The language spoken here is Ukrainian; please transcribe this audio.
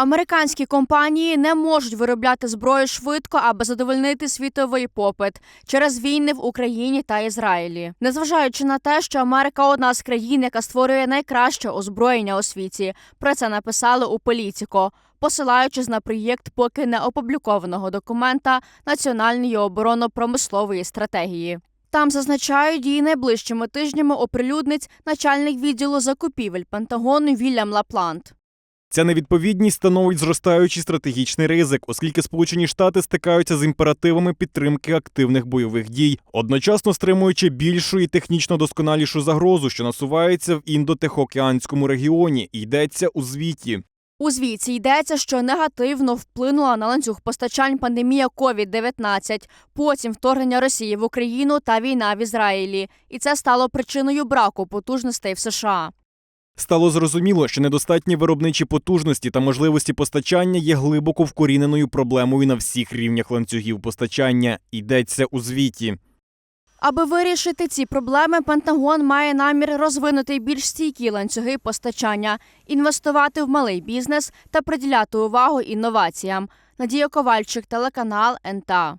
Американські компанії не можуть виробляти зброю швидко, аби задовольнити світовий попит через війни в Україні та Ізраїлі. Незважаючи на те, що Америка одна з країн, яка створює найкраще озброєння у світі. Про це написали у Політіко, посилаючись на проєкт поки не опублікованого документа національної оборонно-промислової стратегії. Там зазначають її найближчими тижнями оприлюднить начальник відділу закупівель Пентагону Вільям Лаплант. Ця невідповідність становить зростаючий стратегічний ризик, оскільки Сполучені Штати стикаються з імперативами підтримки активних бойових дій, одночасно стримуючи більшу і технічно досконалішу загрозу, що насувається в індотихоокеанському регіоні, йдеться у звіті. У звіті йдеться, що негативно вплинула на ланцюг постачань пандемія COVID-19, потім вторгнення Росії в Україну та війна в Ізраїлі. І це стало причиною браку потужностей в США. Стало зрозуміло, що недостатні виробничі потужності та можливості постачання є глибоко вкоріненою проблемою на всіх рівнях ланцюгів постачання. Йдеться у звіті. Аби вирішити ці проблеми, Пентагон має намір розвинути більш стійкі ланцюги постачання, інвестувати в малий бізнес та приділяти увагу інноваціям. Надія Ковальчик, телеканал НТА.